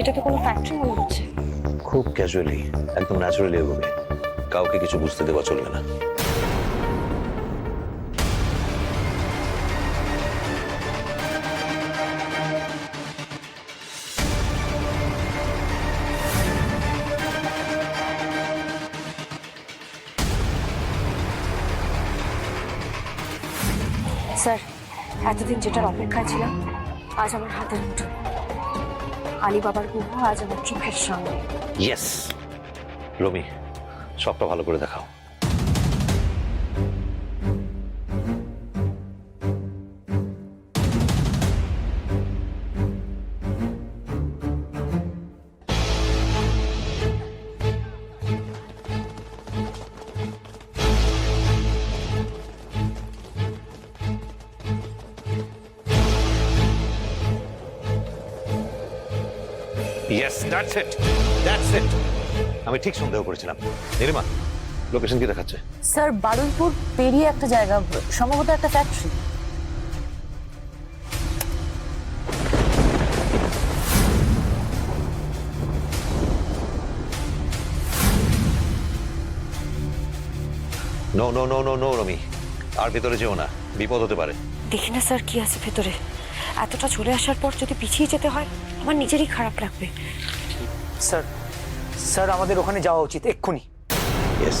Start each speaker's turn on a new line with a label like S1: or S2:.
S1: এটা তো কোনো ফ্যাক্টরি মনে হচ্ছে?
S2: খুব ক্যাজুয়ালি একদম ন্যাচারালি এগোবে। কাউকে কিছু বুঝতে দেওয়া চলবে না।
S1: স্যার এতদিন যেটার অপেক্ষায় ছিলাম আজ আমার হাতের মুঠো। আলী বাবার গুহ আজ আমার চোখের সামনে।
S2: ইয়েস রমি সবটা ভালো করে দেখাও। Yes that's it that's it আমি ঠিক সন্দেহ করেছিলাম। নিরিমা লোকেশন কি দেখাচ্ছে?
S3: স্যার বারুইপুর পেরিয়ে একটা জায়গা সম্ভবত একটা factory
S2: no no no no no Romi. আর ভেতরে যেও না। বিপদ হতে পারে।
S1: দেখি না স্যার কি আছে ভেতরে। এতটা চলে আসার পর যদি পিছিয়ে যেতে হয় আমার নিজেরই খারাপ লাগবে।
S4: স্যার স্যার আমাদের ওখানে যাওয়া উচিত এক্ষুনি।
S2: ইয়েস